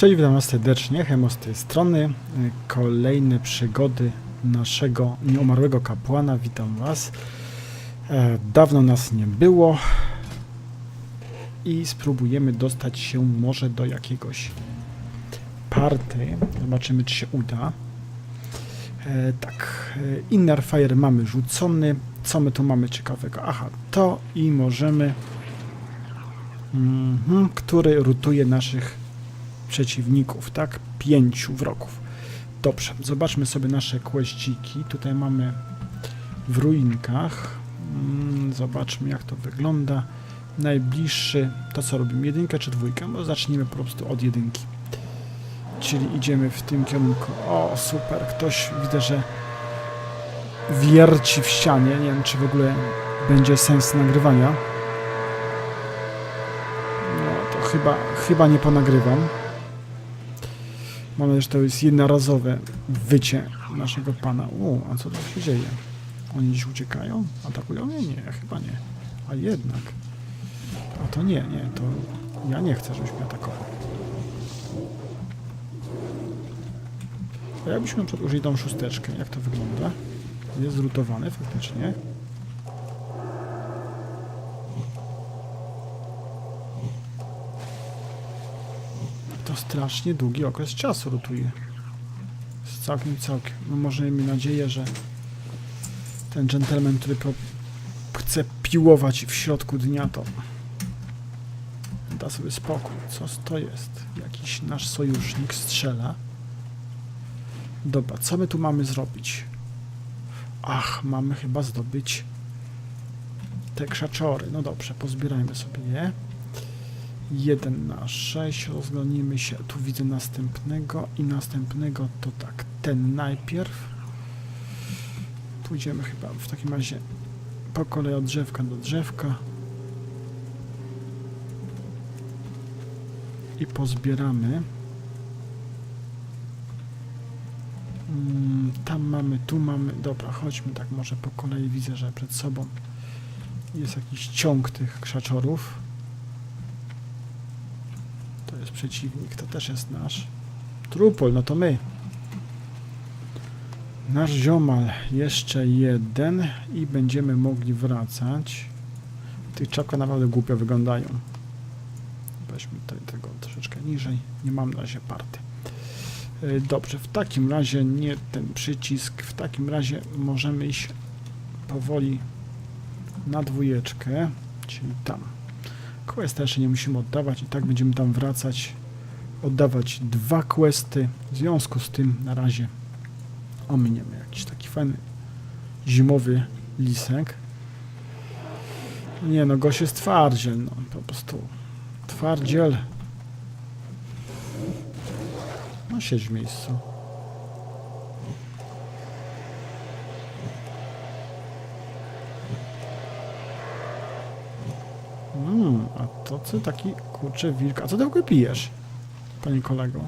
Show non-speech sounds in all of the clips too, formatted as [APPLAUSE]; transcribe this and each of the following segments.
Cześć, witam Was serdecznie, Hemo z tej strony. Y, Kolejne przygody naszego nieumarłego kapłana, witam Was. E, Dawno nas nie było i spróbujemy dostać się może do jakiegoś party. Zobaczymy, czy się uda. E, tak, e, Inner Fire mamy rzucony. Co my tu mamy ciekawego? Aha, to i możemy... Mhm, który rutuje naszych przeciwników, tak? Pięciu wrogów. Dobrze, zobaczmy sobie nasze kłeściki. Tutaj mamy w ruinkach. Mm, Zobaczmy, jak to wygląda. Najbliższy, to co robimy, jedynkę czy dwójkę? No zacznijmy po prostu od jedynki. Czyli idziemy w tym kierunku. O, super, ktoś widzę, że wierci w ścianie. Nie wiem, czy w ogóle będzie sens nagrywania. No to chyba, chyba nie ponagrywam. Mam nadzieję, że to jest jednorazowe wycie naszego pana. O, a co tu się dzieje? Oni dziś uciekają? Atakują mnie? Nie, chyba nie. A jednak. A to nie, nie, to ja nie chcę, żebyś mnie atakował. A jakbyśmy na przykład użyli tą szósteczkę, jak to wygląda? Jest zrutowany faktycznie. To strasznie długi okres czasu rotuje. Jest całkiem, całkiem. No może miejmy nadzieję, że ten gentleman, który chce piłować w środku dnia, to da sobie spokój. Co to jest? Jakiś nasz sojusznik strzela. Dobra, co my tu mamy zrobić? Ach, mamy chyba zdobyć te krzaczory. No dobrze, pozbierajmy sobie je. 1 na 6, rozglądnijmy się, tu widzę następnego i następnego to tak, ten najpierw. Pójdziemy chyba w takim razie po kolei od drzewka do drzewka. I pozbieramy. Mm, Tam mamy, tu mamy, dobra, chodźmy tak może po kolei, widzę, że przed sobą jest jakiś ciąg tych krzaczorów. Przeciwnik, to też jest nasz. Trupol, no to my. Nasz ziomal, jeszcze jeden i będziemy mogli wracać. Tych czapka naprawdę głupio wyglądają. Weźmy tutaj tego troszeczkę niżej. Nie mam na razie party. Y, Dobrze, w takim razie nie ten przycisk. W takim razie możemy iść powoli na dwójeczkę, czyli tam. Questa jeszcze nie musimy oddawać i tak będziemy tam wracać, oddawać dwa questy. W związku z tym na razie ominiemy jakiś taki fajny zimowy lisek. Nie no, gość jest twardziel, no po prostu twardziel. No siedź w miejscu. A to co taki kurczę wilk? A co ty w ogóle pijesz, panie kolego?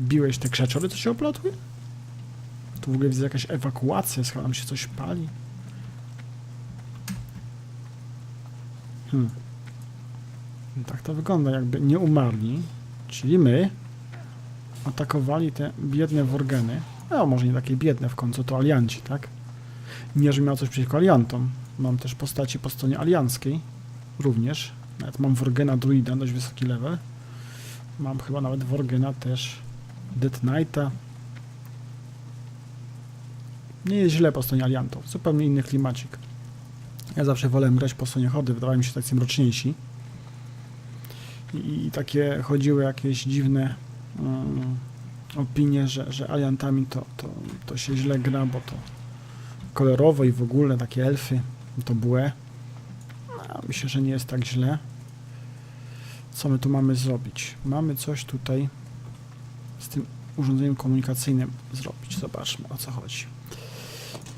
Biłeś te krzaczory, co się oplotły? Tu w ogóle widzę jakaś ewakuacja, chyba się coś pali. Hmm. Tak to wygląda, jakby nie umarli, czyli my atakowali te biedne worgeny. No, może nie takie biedne w końcu, to alianci, tak? Nie, że miał coś przeciwko aliantom. Mam też postaci po stronie alianckiej również. Nawet mam Worgena Druida, dość wysoki level. Mam chyba nawet Worgena też Dead Knighta. Nie jest źle po stronie aliantów. Zupełnie inny klimacik. Ja zawsze wolę grać po stronie chody, wydawały mi się tacy mroczniejsi. I, i takie chodziły jakieś dziwne mm, opinie, że, że aliantami to, to, to się źle gra, bo to kolorowo i w ogóle takie elfy to błe. Myślę, że nie jest tak źle. Co my tu mamy zrobić? Mamy coś tutaj z tym urządzeniem komunikacyjnym zrobić. Zobaczmy o co chodzi.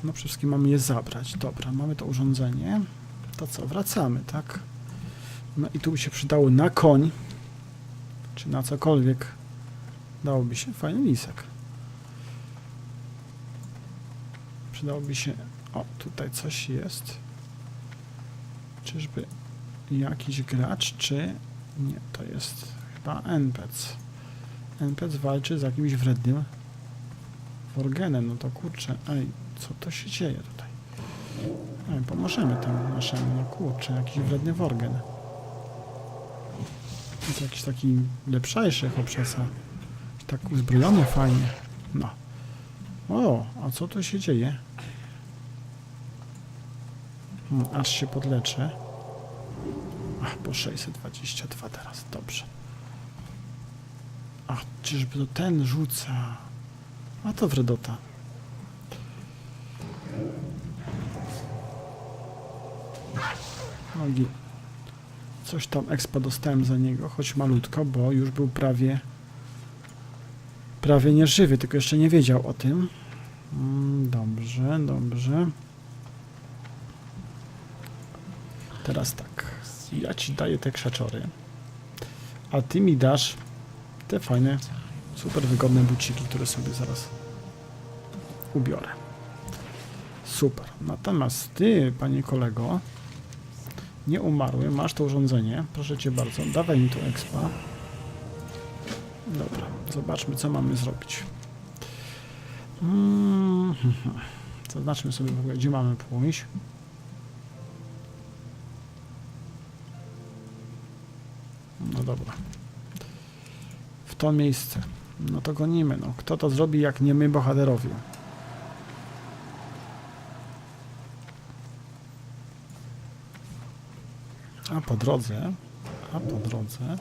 No przede wszystkim mamy je zabrać. Dobra, mamy to urządzenie. To co? Wracamy, tak? No i tu by się przydało na koń, czy na cokolwiek. Dałoby się fajny lisek. Przydałoby się... O, tutaj coś jest. Czyżby jakiś gracz, czy... Nie, to jest expa, NPC. NPC walczy z jakimś wrednym Worgenem, no to kurczę, ej, co to się dzieje tutaj? Ej, pomożemy temu naszemu, no kurczę, jakiś wredny Worgen. Jest jakiś taki lepszajszy obszesa. Tak uzbrojony fajnie. No. O, a co tu się dzieje? Aż się podleczę. Ach, po 622 teraz, dobrze. Ach, czyżby to ten rzuca? A to wredota. Nogi. Coś tam expa dostałem za niego, choć malutko, bo już był prawie prawie nieżywy, tylko jeszcze nie wiedział o tym. Mm, Dobrze, dobrze. Teraz tak. Ja ci daję te krzaczory. A ty mi dasz te fajne, super wygodne buciki, które sobie zaraz ubiorę. Super. Natomiast ty, panie kolego, nie umarły, masz to urządzenie. Proszę cię bardzo, dawaj mi tu expa. Dobra, zobaczmy, co mamy zrobić. Mm, [LAUGHS] Zaznaczmy sobie w ogóle, gdzie mamy pójść. Dobra. W to miejsce. No to gonimy. No. Kto to zrobi, jak nie my, bohaterowie? A po drodze, a po drodze,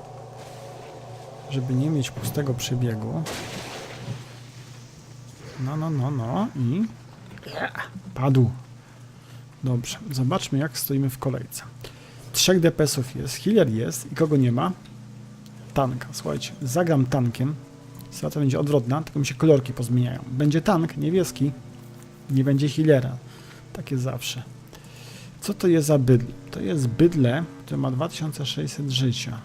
żeby nie mieć pustego przebiegu. No, no, no, no i padł. Dobrze, zobaczmy jak stoimy w kolejce. Trzech DPS-ów jest, healer jest i kogo nie ma? Tanka. Słuchajcie, zagram tankiem. Sytuacja będzie odwrotna, tylko mi się kolorki pozmieniają. Będzie tank niebieski, nie będzie healera. Takie zawsze. Co to jest za bydle? To jest bydle, które ma 2600 życia.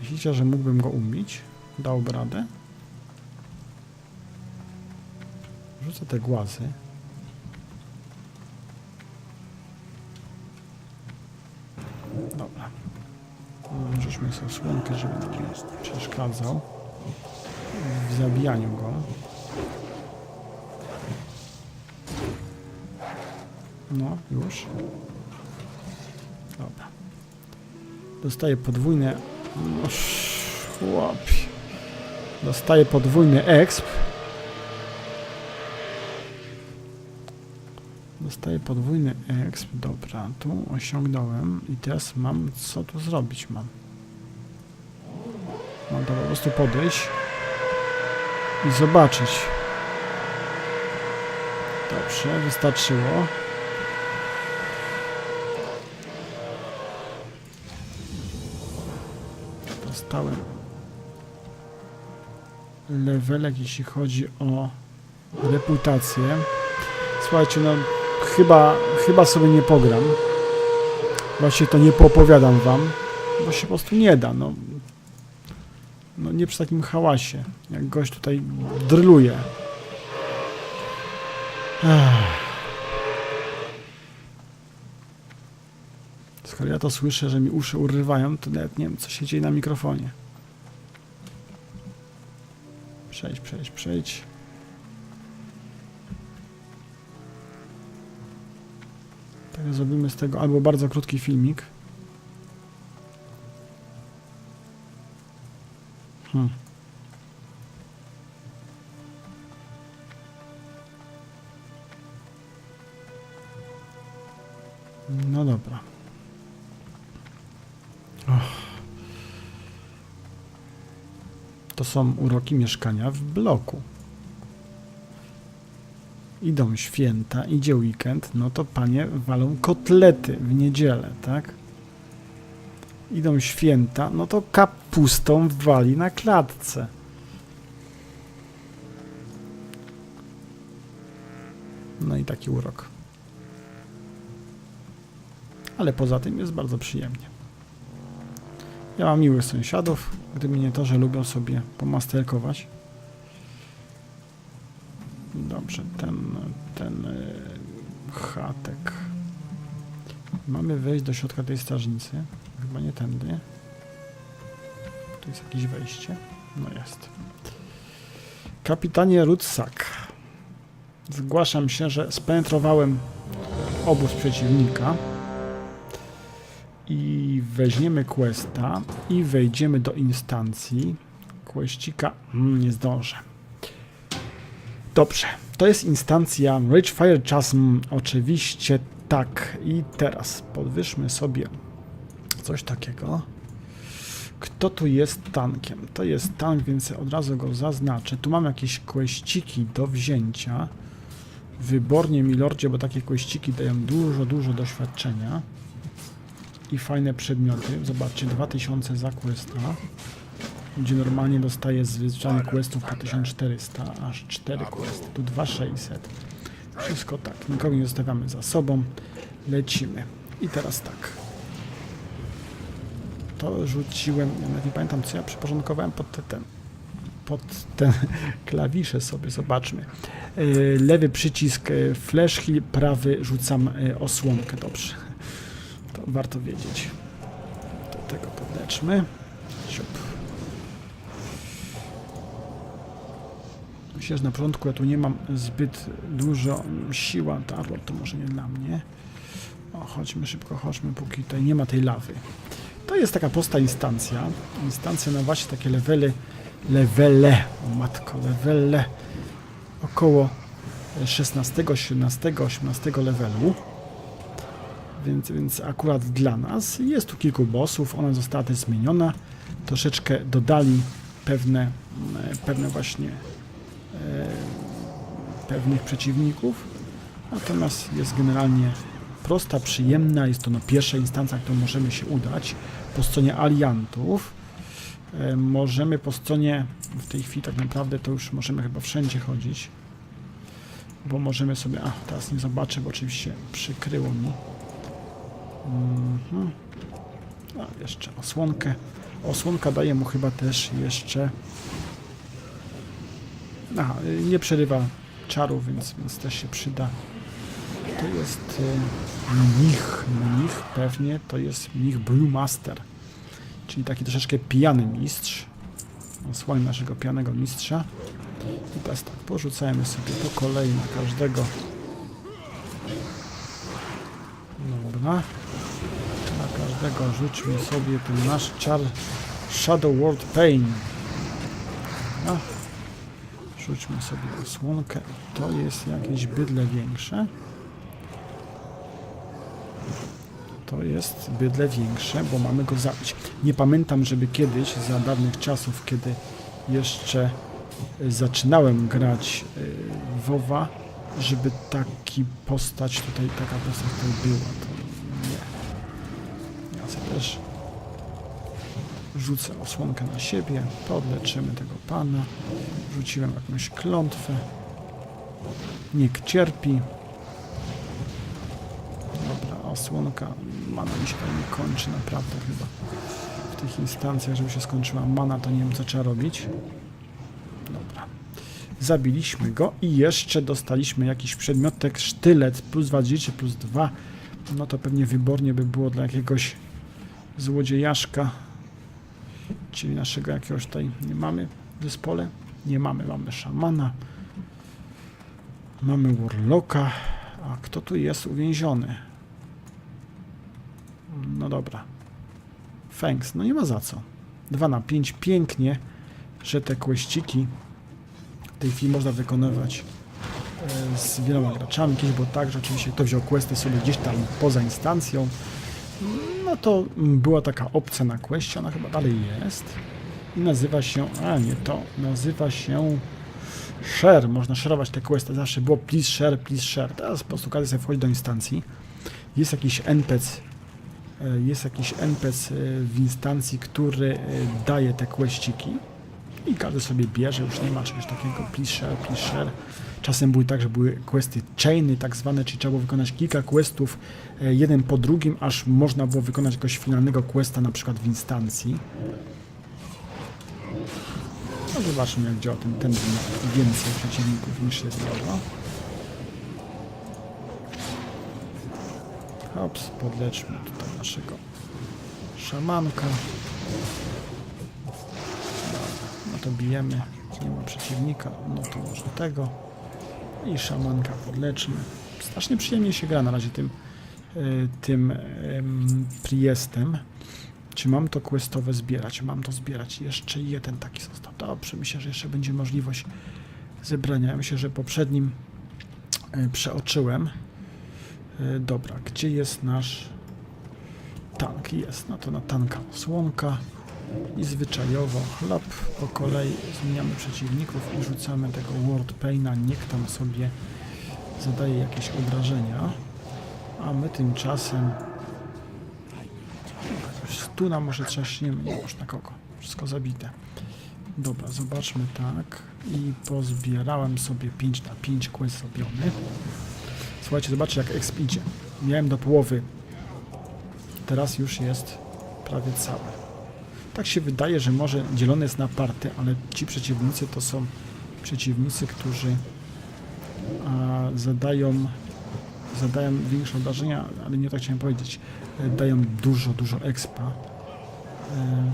Myślicie, że mógłbym go ubić? Dałby radę? Rzucę te głazy. Dobra. Rzućmy sobie słonkę, żeby nam nie przeszkadzał w zabijaniu go. No, już. Dobra. Dostaję podwójne... No. Dostaję podwójny exp. Dostaję podwójny exp. Dobra, tu osiągnąłem i teraz mam... Co tu zrobić mam? Mam to po prostu podejść i zobaczyć. Dobrze, wystarczyło. Dostałem levelek, jeśli chodzi o reputację. Słuchajcie, no chyba, chyba sobie nie pogram. Właśnie to nie poopowiadam wam, bo się po prostu nie da. No, no nie przy takim hałasie, jak gość tutaj dryluje. Ech. Skoro ja to słyszę, że mi uszy urywają, to nawet nie wiem, co się dzieje na mikrofonie. Przejdź, przejdź, przejdź. Zrobimy z tego albo bardzo krótki filmik. Hmm. No dobra. To są uroki mieszkania w bloku. Idą święta, idzie weekend, no to panie walą kotlety w niedzielę, tak? Idą święta, no to kapustą wali na klatce. No i taki urok. Ale poza tym jest bardzo przyjemnie. Ja mam miłych sąsiadów, gdyby nie to, że lubią sobie pomasterkować. Dobrze, ten, ten y, chatek. Mamy wejść do środka tej strażnicy. Chyba nie tędy. Tu jest jakieś wejście. No jest. Kapitanie Rudsak. Zgłaszam się, że spenetrowałem obóz przeciwnika. I weźmiemy questa i wejdziemy do instancji. Questika mm, nie zdążę. Dobrze, to jest instancja Ridgefire Chasm. Oczywiście tak. I teraz podwyższmy sobie coś takiego. Kto tu jest tankiem? To jest tank, więc od razu go zaznaczę. Tu mam jakieś questyki do wzięcia. Wybornie, milordzie, bo takie questyki dają dużo, dużo doświadczenia. I fajne przedmioty. Zobaczcie, 2000 za questa. Gdzie normalnie dostaje zwyczajnych questów po 1400, aż 4 questy. Tu 2600. Wszystko tak. Nikogo nie zostawiamy za sobą. Lecimy. I teraz tak. To rzuciłem, ja nawet nie pamiętam co ja przyporządkowałem pod te, ten, pod ten [LAUGHS] klawisze sobie, zobaczmy. Yy, Lewy przycisk yy, flash heal, prawy rzucam yy, osłonkę, dobrze. To warto wiedzieć. Do tego podleczmy. Myślę, że na początku ja tu nie mam zbyt dużo siła, Tarlot to może nie dla mnie. O, chodźmy szybko, chodźmy, póki tutaj nie ma tej lawy. To jest taka prosta instancja. Instancja na właśnie takie levely, levele, o matko, levele około 16, 17, 18 levelu. Więc, więc akurat dla nas jest tu kilku bossów, ona została też zmieniona. Troszeczkę dodali pewne, mm, pewne właśnie e, pewnych przeciwników. Natomiast jest generalnie prosta, przyjemna. Jest to no, pierwsza instancja, którą możemy się udać po stronie aliantów. E, możemy po stronie, w tej chwili tak naprawdę to już możemy chyba wszędzie chodzić, bo możemy sobie, a teraz nie zobaczę, bo oczywiście przykryło mi. Mhm. A, jeszcze osłonkę. Osłonka daje mu chyba też jeszcze... Aha, nie przerywa czaru, więc, więc też się przyda. To jest y, mnich, mnich pewnie, to jest mnich Brewmaster, czyli taki troszeczkę pijany mistrz. Osłanie naszego pijanego mistrza. I teraz tak, porzucajmy sobie po kolei na każdego. Dobra. Na każdego rzućmy sobie ten nasz czar Shadow World Pain. Dobra. Rzućmy sobie osłonkę. To jest jakieś bydle większe. To jest bydle większe, bo mamy go zabić. Nie pamiętam, żeby kiedyś, za dawnych czasów, kiedy jeszcze y, zaczynałem grać y, WoWa, żeby taki postać tutaj, taka postać tutaj była. To nie. Ja sobie też rzucę osłonkę na siebie, podleczymy tego pana. Rzuciłem jakąś klątwę. Niech cierpi. Dobra, osłonka. Mana mi się tam nie kończy, naprawdę chyba. W tych instancjach, żeby się skończyła mana, to nie wiem, co trzeba robić. Dobra. Zabiliśmy go i jeszcze dostaliśmy jakiś przedmiotek, sztylet, plus 20, plus 2. No to pewnie wybornie by było dla jakiegoś złodziejaszka, czyli naszego jakiegoś tutaj nie mamy w zespole. Nie mamy, mamy szamana. Mamy warlocka. A kto tu jest uwięziony? No dobra. Fangs, no nie ma za co. 2 na 5, pięknie, że te kłeściki w tej chwili można wykonywać e, z wieloma graczami. Kiedyś było tak, że oczywiście kto wziął questy sobie gdzieś tam poza instancją, no to była taka opcja na questie, ona chyba dalej jest. I nazywa się, a nie to, nazywa się share. Można shareować te questy. Zawsze było please share, please share. Teraz po prostu każdy sobie wchodzi do instancji. Jest jakiś NPC, e, jest jakiś NPC w instancji, który e, daje te questyki i każdy sobie bierze, już nie ma czegoś takiego please share, please share. Czasem były tak, że były questy chainy tak zwane, czyli trzeba było wykonać kilka questów e, jeden po drugim, aż można było wykonać jakiegoś finalnego questa na przykład w instancji. No zobaczmy jak działa ten, ten więcej przeciwników niż jest dobra. Hops, podleczmy tutaj naszego szamanka. To bijemy. Nie ma przeciwnika, no to może tego. I szamanka podleczmy. Strasznie przyjemnie się gra na razie tym, y, tym em, Priestem. Czy mam to questowe zbierać? Mam to zbierać. Jeszcze jeden taki został. Dobrze, myślę, że jeszcze będzie możliwość zebrania. Ja myślę, że poprzednim y, przeoczyłem. Y, Dobra, gdzie jest nasz tank? Jest, no to na tanka osłonka i zwyczajowo chlap po kolei zmieniamy przeciwników i rzucamy tego World Paina, niech tam sobie zadaje jakieś obrażenia, a my tymczasem stuna może trzaśniemy, nie już na kogo, wszystko zabite. Dobra, zobaczmy tak i pozbierałem sobie 5 na 5 quest zrobiony. Słuchajcie, zobaczcie jak exp idzie. Miałem do połowy, teraz już jest prawie całe. Tak się wydaje, że może dzielony jest na party, ale ci przeciwnicy to są przeciwnicy, którzy a, zadają, zadają większe obrażenia, ale nie tak chciałem powiedzieć. E, Dają dużo, dużo expa. E,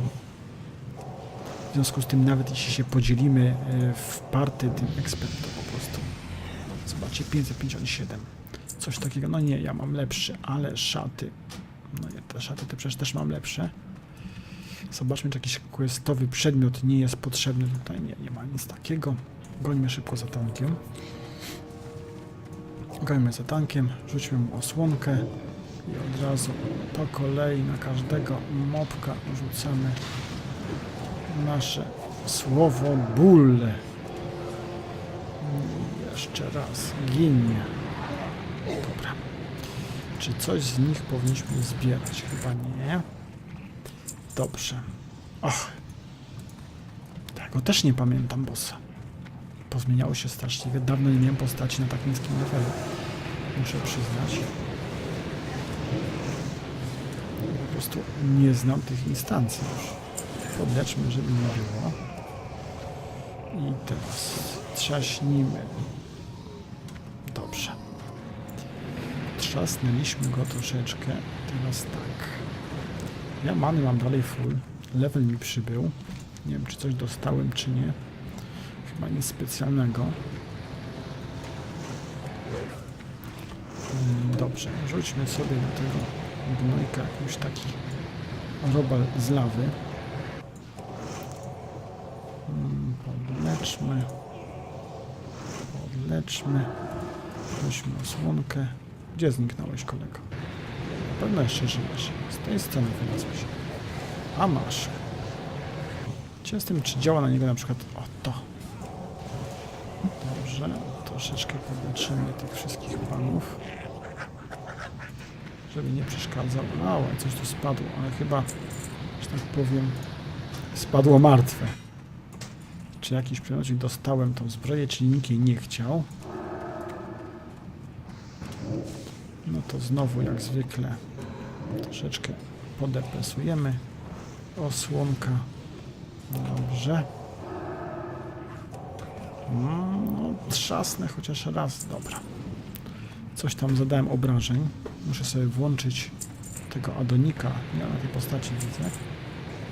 W związku z tym, nawet jeśli się podzielimy e, w party tym expem, to po prostu zobaczcie, 557. Coś takiego, no nie, ja mam lepszy, ale szaty. No nie, te szaty to przecież też mam lepsze. Zobaczmy, czy jakiś questowy przedmiot nie jest potrzebny. Tutaj nie, nie ma nic takiego. Gońmy szybko za tankiem. Gońmy za tankiem, rzućmy mu osłonkę i od razu po kolei na każdego mopka rzucamy nasze słowo ból. Jeszcze raz ginie. Dobra. Czy coś z nich powinniśmy zbierać? Chyba nie. Dobrze. Och. Tego też nie pamiętam bossa. Pozmieniało się straszliwie. Dawno nie miałem postaci na tak niskim levelu. Muszę przyznać. Po prostu nie znam tych instancji już. Podleczmy, żeby nie było. I teraz trzaśnimy. Dobrze. Trzasnęliśmy go troszeczkę. Teraz tak. Ja many mam dalej full. Level mi przybył. Nie wiem, czy coś dostałem, czy nie. Chyba nic specjalnego. Mm, Dobrze, rzućmy sobie do tego gnojka jakiś taki robal z lawy. Mm, Podleczmy. Podleczmy. Weźmy osłonkę. Gdzie zniknąłeś, kolego? Na pewno jeszcze żyjesz. Z tej strony wylazłeś. A masz. Ciekaw Jestem, czy działa na niego na przykład o to. Dobrze, troszeczkę podleczymy tych wszystkich panów. Żeby nie przeszkadzał. Ała, coś tu spadło, ale chyba, że tak powiem, spadło martwe. Czy jakiś przedmiot dostałem tą zbroję, czyli nikt jej nie chciał. To znowu jak zwykle troszeczkę podepresujemy. Osłonka. Dobrze. No, trzasnę chociaż raz. Dobra. Coś tam zadałem obrażeń. Muszę sobie włączyć tego Adonika. Ja na tej postaci widzę.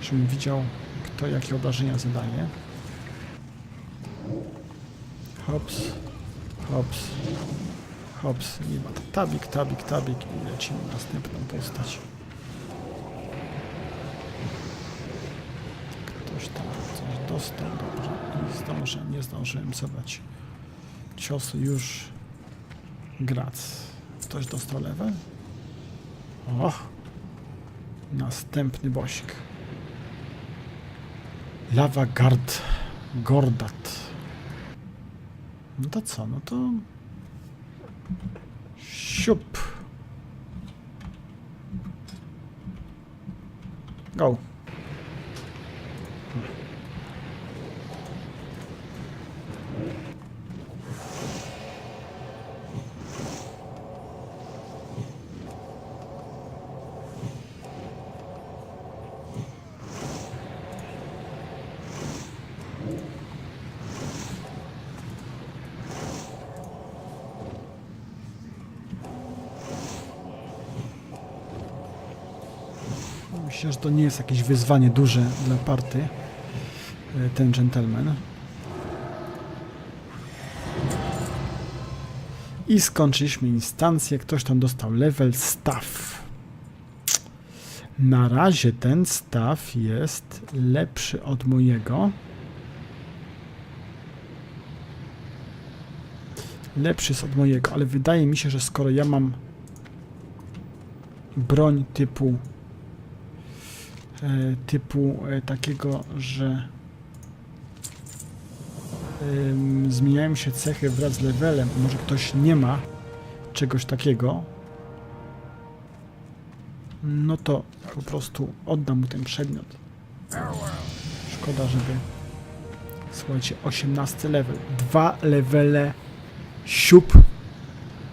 Żebym widział, kto jakie obrażenia zadaje. Hops. Hops. Hops. Nie ma. Tabik, tabik, tabik i lecimy na następną postać. Ktoś tam coś dostał, dobrze. I zdążę, nie zdążyłem zabrać ciosu już. Grac. Ktoś dostał level? Och! Następny bosik. Lava Gard Gordat. No to co? No to... Siup. Go. Myślę, że to nie jest jakieś wyzwanie duże dla party. e, ten gentleman. I skończyliśmy instancję. Ktoś tam dostał level staff. Na razie ten staff jest lepszy od mojego. Lepszy jest od mojego, ale wydaje mi się, że skoro ja mam broń typu typu e, takiego, że zmieniają się cechy wraz z levelem, może ktoś nie ma czegoś takiego, no to po prostu oddam mu ten przedmiot. Szkoda, żeby słuchajcie, 18 level, dwa levele siup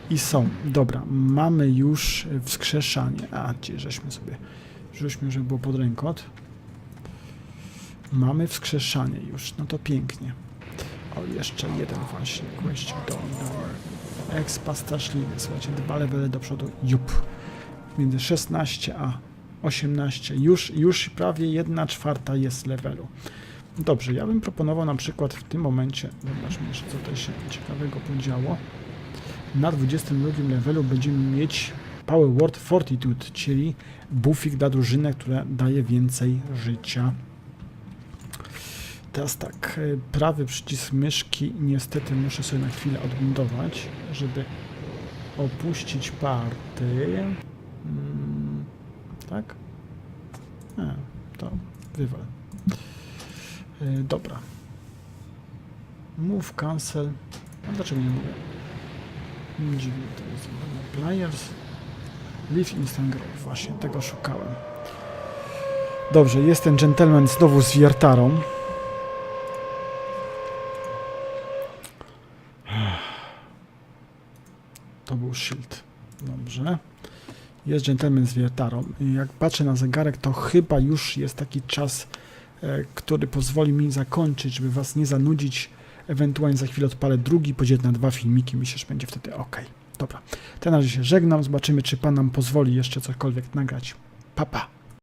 i są. Dobra, mamy już wskrzeszanie. A, gdzie żeśmy sobie rzućmy, żeby było pod rękot. Mamy wskrzeszanie już, no to pięknie. O, jeszcze jeden właśnie, question done. Expa straszliwy, słuchajcie, dwa levele do przodu, jup. Między 16 a 18, już, już prawie jedna czwarta jest levelu. Dobrze, ja bym proponował na przykład w tym momencie, zobaczmy jeszcze co tutaj się ciekawego podziało. Na 22 levelu będziemy mieć Power Word Fortitude, czyli buffik dla drużyny, która daje więcej życia. Teraz tak, y, prawy przycisk myszki niestety muszę sobie na chwilę odbindować, żeby opuścić party. Mm, tak? A, to wywal. Y, dobra. Move, cancel. A dlaczego nie? Hmm, Dziwnie to jest. Players. Leave instant growth. Właśnie tego szukałem. Dobrze, jest ten gentleman znowu z wiertarą. To był shield. Dobrze. Jest gentleman z wiertarą. Jak patrzę na zegarek, to chyba już jest taki czas, e, który pozwoli mi zakończyć, żeby was nie zanudzić. Ewentualnie za chwilę odpalę drugi, podzielę na dwa filmiki. Myślę, że będzie wtedy ok. Dobra. Razie się żegnam. Zobaczymy, czy pan nam pozwoli jeszcze cokolwiek nagrać. Pa, pa.